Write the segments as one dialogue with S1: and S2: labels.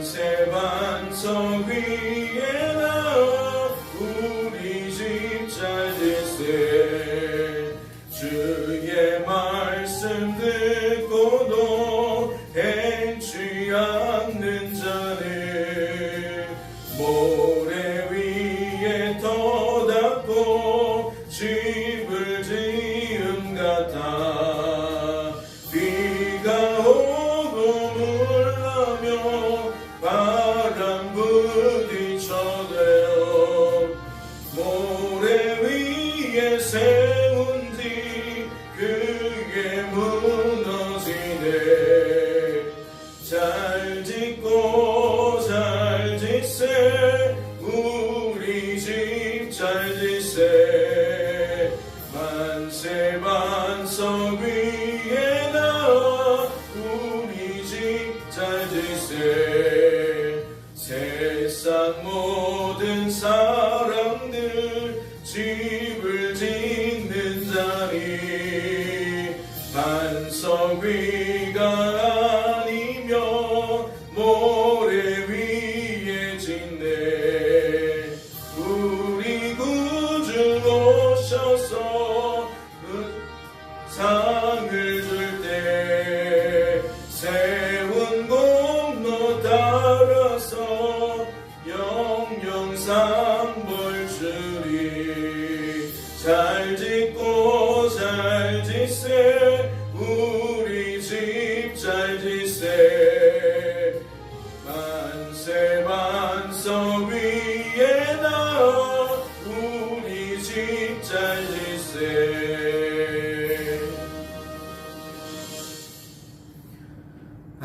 S1: 만세 반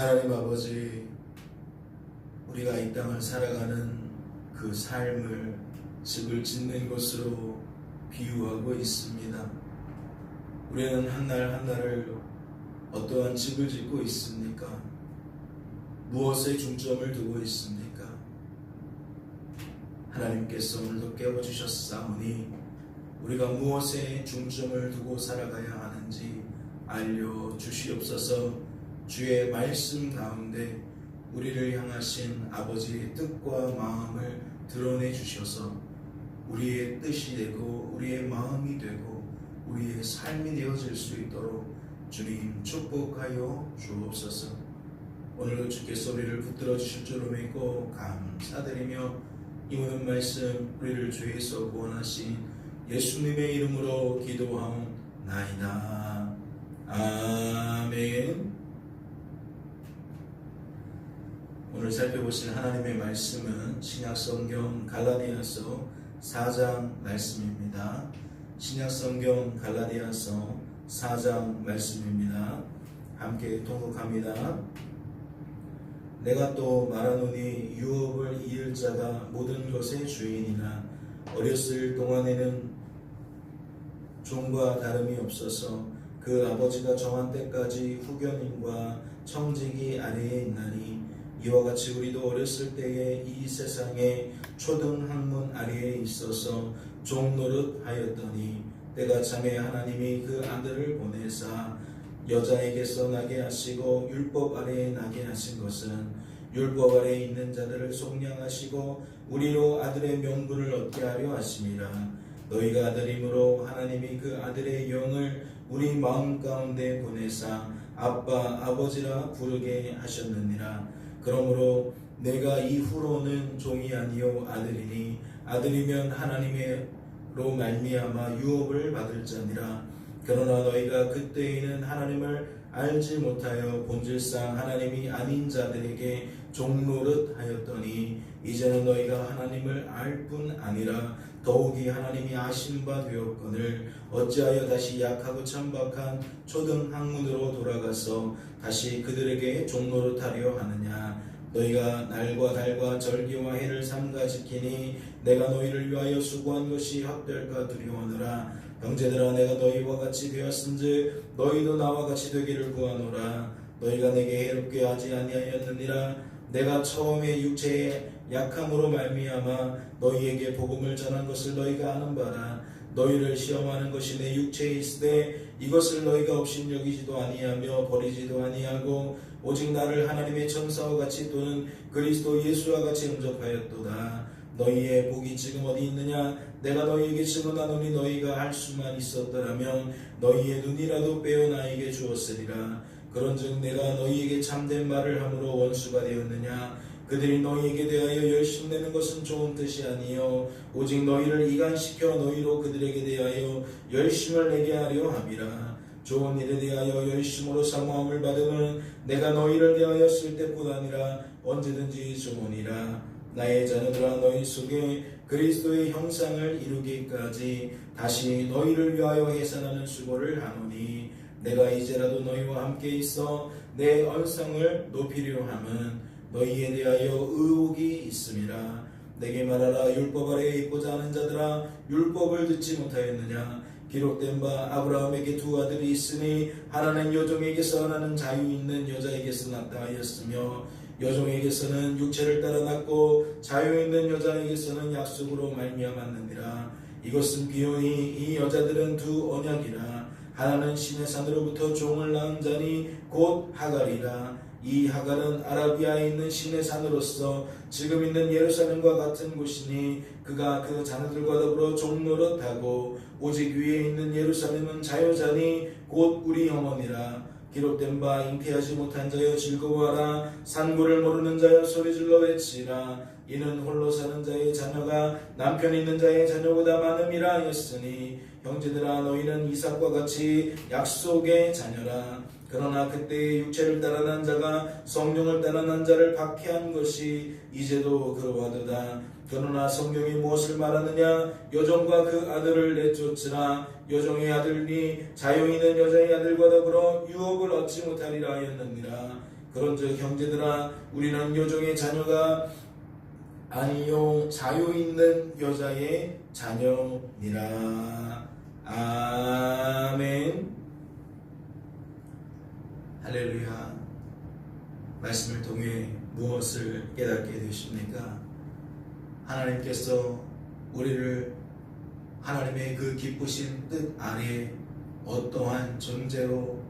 S1: 하나님 아버지 우리가 이 땅을 살아가는 그 삶을 집을 짓는 것으로 비유하고 있습니다. 우리는 한 날 한날을 어떠한 집을 짓고 있습니까? 무엇에 중점을 두고 있습니까? 하나님께서 오늘도 깨워주셨사오니 우리가 무엇에 중점을 두고 살아가야 하는지 알려주시옵소서 주의 말씀 가운데 우리를 향하신 아버지의 뜻과 마음을 드러내 주셔서 우리의 뜻이 되고 우리의 마음이 되고 우리의 삶이 되어질 수 있도록 주님 축복하여 주옵소서. 오늘도 주께서 우리를 붙들어 주실 줄로 믿고 감사드리며 이 모든 말씀 우리를 주에서 구원하신 예수님의 이름으로 기도하옵나이다. 아멘 오늘 살펴보실 하나님의 말씀은 신약성경 갈라디아서 4장 말씀입니다. 신약성경 갈라디아서 4장 말씀입니다. 함께 통곡합니다. 내가 또 말하노니 유업을 이을 자가 모든 것의 주인이나 어렸을 동안에는 종과 다름이 없어서 그 아버지가 정한 때까지 후견인과 청지기 아래에 있나니 이와 같이 우리도 어렸을 때에 이 세상에 초등 학문 아래에 있어서 종노릇 하였더니 때가 참에 하나님이 그 아들을 보내사 여자에게서 나게 하시고 율법 아래에 나게 하신 것은 율법 아래에 있는 자들을 속량하시고 우리로 아들의 명분을 얻게 하려 하심이라. 너희가 아들이므로 하나님이 그 아들의 영을 우리 마음 가운데 보내사 아빠 아버지라 부르게 하셨느니라 그러므로 내가 이후로는 종이 아니요 아들이니 아들이면 하나님의로 말미암아 유업을 받을 자니라. 그러나 너희가 그때에는 하나님을 알지 못하여 본질상 하나님이 아닌 자들에게 종노릇 하였더니 이제는 너희가 하나님을 알 뿐 아니라 더욱이 하나님이 아신 바 되었거늘 어찌하여 다시 약하고 천박한 초등 학문으로 돌아가서 다시 그들에게 종노릇 하려 하느냐? 너희가 날과 달과 절기와 해를 삼가 지키니 내가 너희를 위하여 수고한 것이 헛될까 두려워하노라. 형제들아 내가 너희와 같이 되었은즉 너희도 나와 같이 되기를 구하노라. 너희가 내게 해롭게 하지 아니하였느니라. 내가 처음에 육체의 약함으로 말미암아 너희에게 복음을 전한 것을 너희가 아는 바라. 너희를 시험하는 것이 내 육체에 있으되 이것을 너희가 없인 여기지도 아니하며 버리지도 아니하고 오직 나를 하나님의 천사와 같이 또는 그리스도 예수와 같이 응접하였도다. 너희의 복이 지금 어디 있느냐? 내가 너희에게 증언하노니 너희가 할 수만 있었더라면 너희의 눈이라도 빼어 나에게 주었으리라. 그런즉 내가 너희에게 참된 말을 함으로 원수가 되었느냐 그들이 너희에게 대하여 열심 내는 것은 좋은 뜻이 아니요. 오직 너희를 이간시켜 너희로 그들에게 대하여 열심을 내게 하려 함이라. 좋은 일에 대하여 열심으로 사모함을 받으면 내가 너희를 대하여 쓸 때뿐 아니라 언제든지 좋으니라. 나의 자녀들아 너희 속에 그리스도의 형상을 이루기까지 다시 너희를 위하여 해산하는 수고를 하노니 내가 이제라도 너희와 함께 있어 내 언성을 높이려 함은 너희에 대하여 의혹이 있음이라. 내게 말하라 율법 아래에 있고자 하는 자들아 율법을 듣지 못하였느냐? 기록된 바 아브라함에게 두 아들이 있으니 하나는 여종에게서 하나는 자유 있는 여자에게서 낳다 하였으며 여종에게서는 육체를 따라 낳고 자유 있는 여자에게서는 약속으로 말미암았느니라. 이것은 비용이 이 여자들은 두 언약이라. 하나는 신의 산으로부터 종을 낳은 자니 곧 하갈이라 이 하갈은 아라비아에 있는 신의 산으로서 지금 있는 예루살렘과 같은 곳이니 그가 그 자녀들과 더불어 종노릇하고 오직 위에 있는 예루살렘은 자유자니 곧 우리 어머니라. 기록된 바 잉태하지 못한 자여 즐거워하라. 산고를 모르는 자여 소리질러 외치라. 이는 홀로 사는 자의 자녀가 남편 있는 자의 자녀보다 많음이라 하였으니 형제들아 너희는 이삭과 같이 약속의 자녀라 그러나 그때의 육체를 따라 난 자가 성령을 따라 난 자를 박해한 것이 이제도 그러하도다. 그러나 성경이 무엇을 말하느냐? 여종과 그 아들을 내쫓으라. 여종의 아들이 자유 있는 여자의 아들과 더불어 유업을 얻지 못하리라 하였느니라. 그런즉 형제들아 우리는 여종의 자녀가 아니요 자유 있는 여자의 자녀니라. 아멘 할렐루야 말씀을 통해 무엇을 깨닫게 되십니까? 하나님께서 우리를 하나님의 그 기쁘신 뜻 아래 어떠한 존재로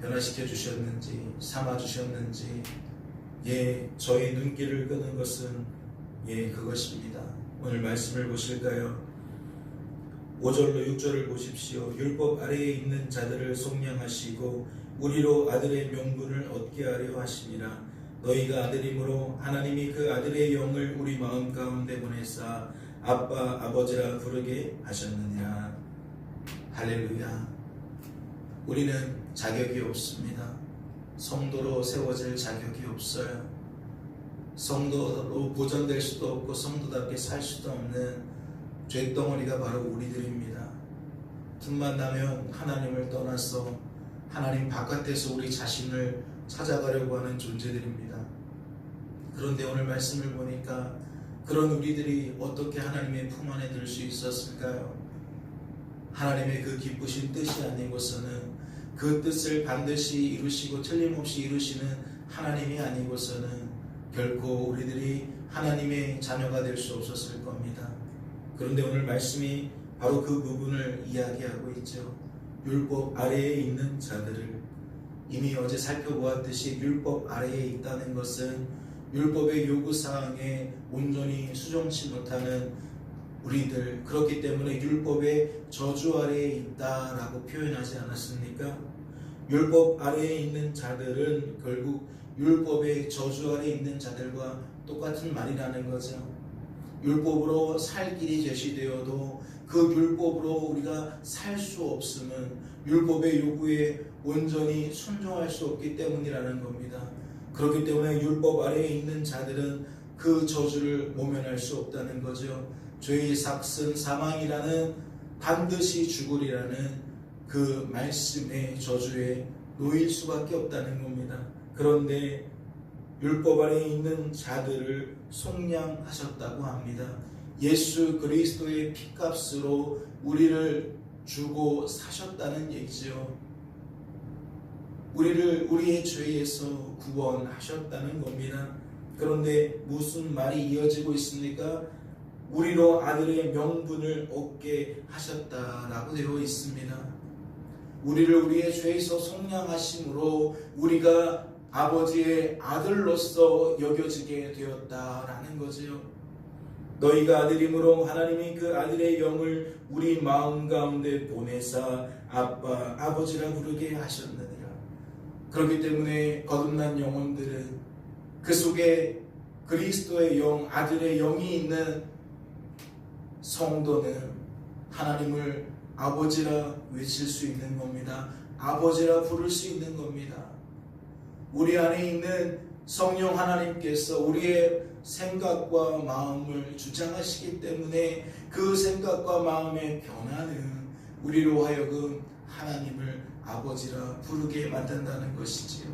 S1: 변화시켜 주셨는지 삼아 주셨는지 예 저희 눈길을 끄는 것은 예 그것입니다. 오늘 말씀을 보실까요? 5절로 6절을 보십시오. 율법 아래에 있는 자들을 속량하시고 우리로 아들의 명분을 얻게 하려 하심이라. 너희가 아들이므로 하나님이 그 아들의 영을 우리 마음 가운데 보내사 아빠 아버지라 부르게 하셨느니라. 할렐루야. 우리는 자격이 없습니다. 성도로 세워질 자격이 없어요. 성도로 보존될 수도 없고 성도답게 살 수도 없는 죄덩어리가 바로 우리들입니다 틈만 나면 하나님을 떠나서 하나님 바깥에서 우리 자신을 찾아가려고 하는 존재들입니다. 그런데 오늘 말씀을 보니까 그런 우리들이 어떻게 하나님의 품 안에 들 수 있었을까요? 하나님의 그 기쁘신 뜻이 아니고서는 그 뜻을 반드시 이루시고 틀림없이 이루시는 하나님이 아니고서는 결코 우리들이 하나님의 자녀가 될 수 없었을 겁니다. 그런데 오늘 말씀이 바로 그 부분을 이야기하고 있죠. 율법 아래에 있는 자들을 이미 어제 살펴보았듯이 율법 아래에 있다는 것은 율법의 요구 사항에 온전히 수정치 못하는 우리들 그렇기 때문에 율법의 저주 아래에 있다라고 표현하지 않았습니까? 율법 아래에 있는 자들은 결국 율법의 저주 아래에 있는 자들과 똑같은 말이라는 거죠. 율법으로 살 길이 제시되어도 그 율법으로 우리가 살 수 없음은 율법의 요구에 온전히 순종할 수 없기 때문이라는 겁니다. 그렇기 때문에 율법 아래에 있는 자들은 그 저주를 모면할 수 없다는 거죠. 죄의 삭슨 사망이라는 반드시 죽으리라는 그 말씀의 저주에 놓일 수밖에 없다는 겁니다. 그런데 율법 아래에 있는 자들을 속량하셨다고 합니다. 예수 그리스도의 피값으로 우리를 주고 사셨다는 얘기죠. 우리를 우리의 죄에서 구원하셨다는 겁니다. 그런데 무슨 말이 이어지고 있습니까? 우리로 아들의 명분을 얻게 하셨다라고 되어 있습니다. 우리를 우리의 죄에서 속량하심으로 우리가 아버지의 아들로서 여겨지게 되었다라는 거지요. 너희가 아들이므로 하나님이 그 아들의 영을 우리 마음 가운데 보내사 아빠 아버지라 부르게 하셨느니라. 그렇기 때문에 거듭난 영혼들은 그 속에 그리스도의 영, 아들의 영이 있는 성도는 하나님을 아버지라 외칠 수 있는 겁니다. 아버지라 부를 수 있는 겁니다. 우리 안에 있는 성령 하나님께서 우리의 생각과 마음을 주장하시기 때문에 그 생각과 마음의 변화는 우리로 하여금 하나님을 아버지라 부르게 만든다는 것이지요.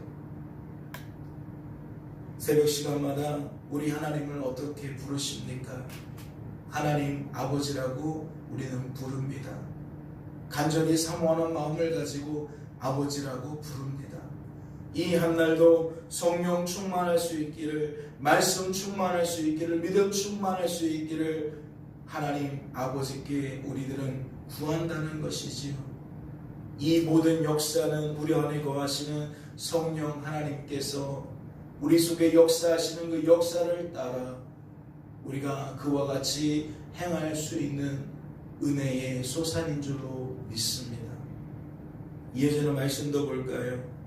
S1: 새벽 시간마다 우리 하나님을 어떻게 부르십니까? 하나님 아버지라고 우리는 부릅니다. 간절히 사모하는 마음을 가지고 아버지라고 부릅니다. 이 한날도 성령 충만할 수 있기를, 말씀 충만할 수 있기를, 믿음 충만할 수 있기를 하나님 아버지께 우리들은 구한다는 것이지요. 이 모든 역사는 우리 안에 거하시는 성령 하나님께서 우리 속에 역사하시는 그 역사를 따라 우리가 그와 같이 행할 수 있는 은혜의 소산인 줄로 믿습니다. 이어지는 말씀도 볼까요?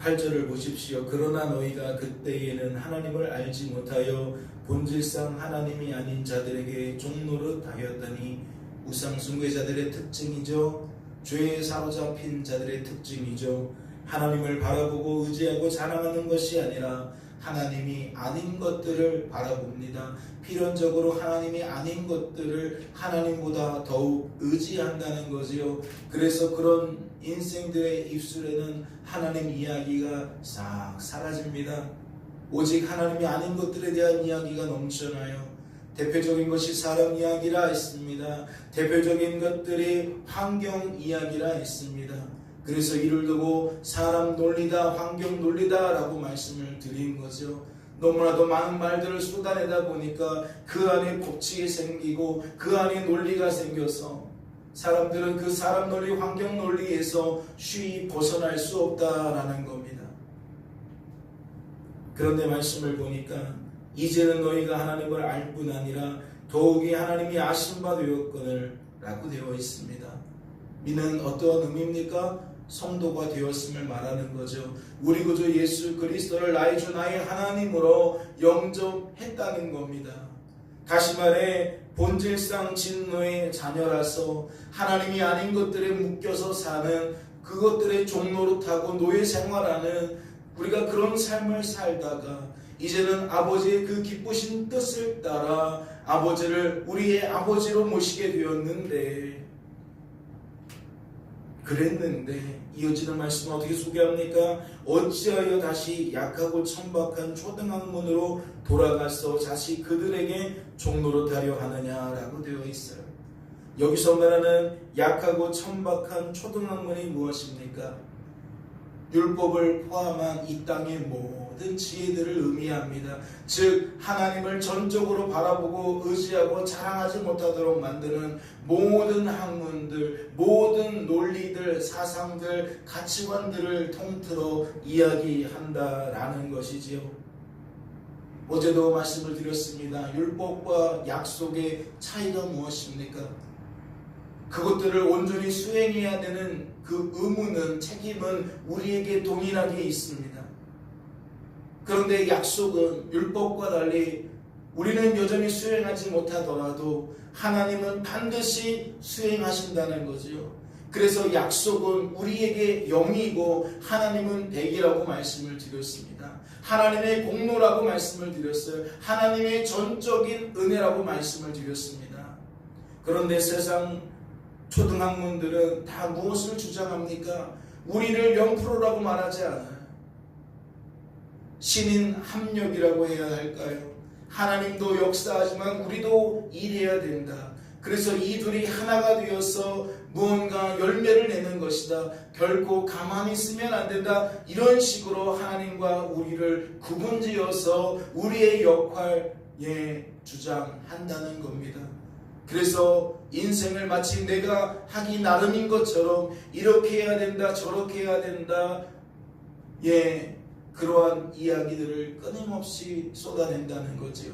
S1: 8절을 보십시오. 그러나 너희가 그때에는 하나님을 알지 못하여 본질상 하나님이 아닌 자들에게 종노릇 하였더니 우상 숭배자들의 특징이죠. 죄에 사로잡힌 자들의 특징이죠. 하나님을 바라보고 의지하고 자랑하는 것이 아니라 하나님이 아닌 것들을 바라봅니다. 필연적으로 하나님이 아닌 것들을 하나님보다 더욱 의지한다는 거지요. 그래서 그런 인생들의 입술에는 하나님 이야기가 싹 사라집니다. 오직 하나님이 아닌 것들에 대한 이야기가 넘쳐나요. 대표적인 것이 사람 이야기라 했습니다. 대표적인 것들이 환경 이야기라 했습니다. 그래서 이를 두고 사람 논리다, 환경 논리다라고 말씀을 드린 거죠. 너무나도 많은 말들을 쏟아내다 보니까 그 안에 법칙이 생기고 그 안에 논리가 생겨서 사람들은 그 사람 논리, 환경 논리에서 쉬이 벗어날 수 없다라는 겁니다. 그런데 말씀을 보니까 이제는 너희가 하나님을 알 뿐 아니라 더욱이 하나님이 아신 바 되었거늘 라고 되어 있습니다. 미는 어떠한 의미입니까? 성도가 되었음을 말하는 거죠. 우리 구주 예수 그리스도를 나의 주 나의 하나님으로 영접했다는 겁니다. 다시 말해 본질상 진노의 자녀라서 하나님이 아닌 것들에 묶여서 사는 그것들의 종노릇하고 노예 생활하는 우리가 그런 삶을 살다가 이제는 아버지의 그 기쁘신 뜻을 따라 아버지를 우리의 아버지로 모시게 되었는데 그랬는데 이어지는 말씀은 어떻게 소개합니까? 어찌하여 다시 약하고 천박한 초등학문으로 돌아가서 다시 그들에게 종노릇하려 하느냐라고 되어 있어요. 여기서 말하는 약하고 천박한 초등학문이 무엇입니까? 율법을 포함한 이 땅의 모든 지혜들을 의미합니다. 즉 하나님을 전적으로 바라보고 의지하고 자랑하지 못하도록 만드는 모든 학문들, 모든 논리들, 사상들, 가치관들을 통틀어 이야기한다라는 것이지요. 어제도 말씀을 드렸습니다. 율법과 약속의 차이가 무엇입니까? 그것들을 온전히 수행해야 되는 그 의무는 책임은 우리에게 동일하게 있습니다. 그런데 약속은 율법과 달리 우리는 여전히 수행하지 못하더라도 하나님은 반드시 수행하신다는 거지요. 그래서 약속은 우리에게 영이고 하나님은 백이라고 말씀을 드렸습니다. 하나님의 공로라고 말씀을 드렸어요. 하나님의 전적인 은혜라고 말씀을 드렸습니다. 그런데 세상 초등학문들은 다 무엇을 주장합니까? 우리를 0%라고 말하지 않아요. 신인 합력이라고 해야 할까요? 하나님도 역사하지만 우리도 일해야 된다. 그래서 이 둘이 하나가 되어서 무언가 열매를 내는 것이다. 결코 가만히 있으면 안 된다. 이런 식으로 하나님과 우리를 구분지어서 우리의 역할에 주장한다는 겁니다. 그래서 인생을 마치 내가 하기 나름인 것처럼 이렇게 해야 된다, 저렇게 해야 된다. 예, 그러한 이야기들을 끊임없이 쏟아낸다는 거지요.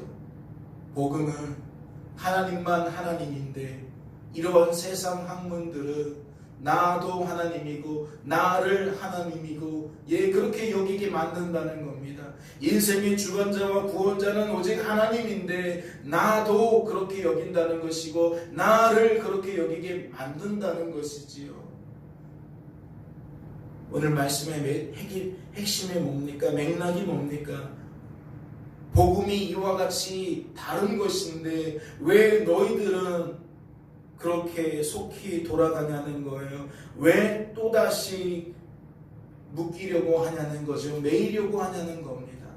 S1: 복음은 하나님만 하나님인데 이러한 세상 학문들은 나도 하나님이고 나를 하나님이고 예 그렇게 여기게 만든다는 겁니다. 인생의 주관자와 구원자는 오직 하나님인데 나도 그렇게 여긴다는 것이고 나를 그렇게 여기게 만든다는 것이지요. 오늘 말씀의 핵심이 뭡니까? 맥락이 뭡니까? 복음이 이와 같이 다른 것인데 왜 너희들은 그렇게 속히 돌아가냐는 거예요. 왜 또다시 묶이려고 하냐는 거죠. 매이려고 하냐는 겁니다.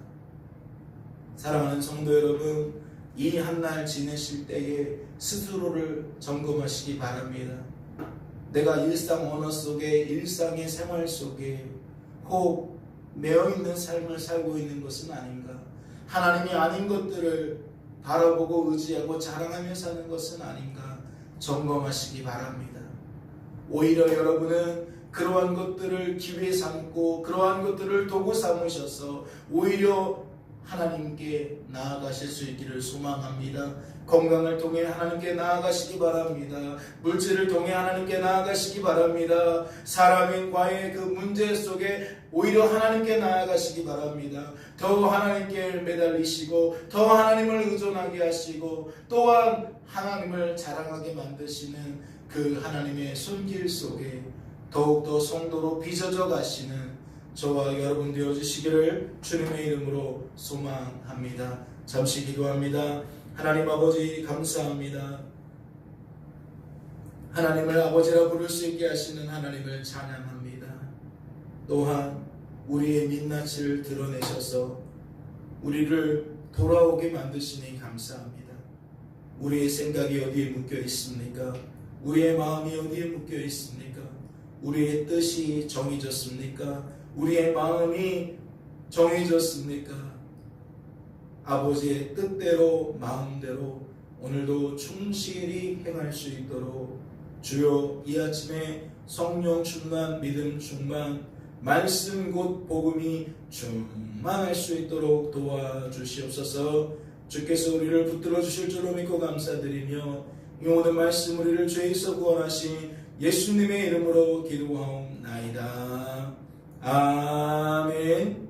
S1: 사랑하는 성도 여러분, 이 한 날 지내실 때에 스스로를 점검하시기 바랍니다. 내가 일상 언어 속에, 일상의 생활 속에 혹 매어 있는 삶을 살고 있는 것은 아닌가? 하나님이 아닌 것들을 바라보고 의지하고 자랑하며 사는 것은 아닌가? 점검하시기 바랍니다. 오히려 여러분은 그러한 것들을 기회 삼고 그러한 것들을 도구 삼으셔서 오히려 하나님께 나아가실 수 있기를 소망합니다. 건강을 통해 하나님께 나아가시기 바랍니다. 물질을 통해 하나님께 나아가시기 바랍니다. 사람인 과의 그 문제 속에 오히려 하나님께 나아가시기 바랍니다. 더 하나님께 매달리시고 더 하나님을 의존하게 하시고 또한 하나님을 자랑하게 만드시는 그 하나님의 손길 속에 더욱더 성도로 빚어져 가시는 저와 여러분 되어 주시기를 주님의 이름으로 소망합니다. 잠시 기도합니다. 하나님 아버지 감사합니다. 하나님을 아버지라 부를 수 있게 하시는 하나님을 찬양합니다. 또한 우리의 민낯을 드러내셔서 우리를 돌아오게 만드시니 감사합니다. 우리의 생각이 어디에 묶여 있습니까? 우리의 마음이 어디에 묶여 있습니까? 우리의 뜻이 정해졌습니까? 우리의 마음이 정해졌습니까? 아버지의 뜻대로 마음대로 오늘도 충실히 행할 수 있도록 주여 이 아침에 성령 충만 믿음 충만 말씀 곧 복음이 충만할 수 있도록 도와주시옵소서 주께서 우리를 붙들어 주실 줄로 믿고 감사드리며 이 모든 말씀 우리를 죄에서 구원하신 예수님의 이름으로 기도하옵나이다. 아멘.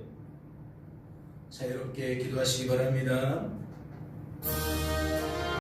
S1: 자유롭게 기도하시기 바랍니다.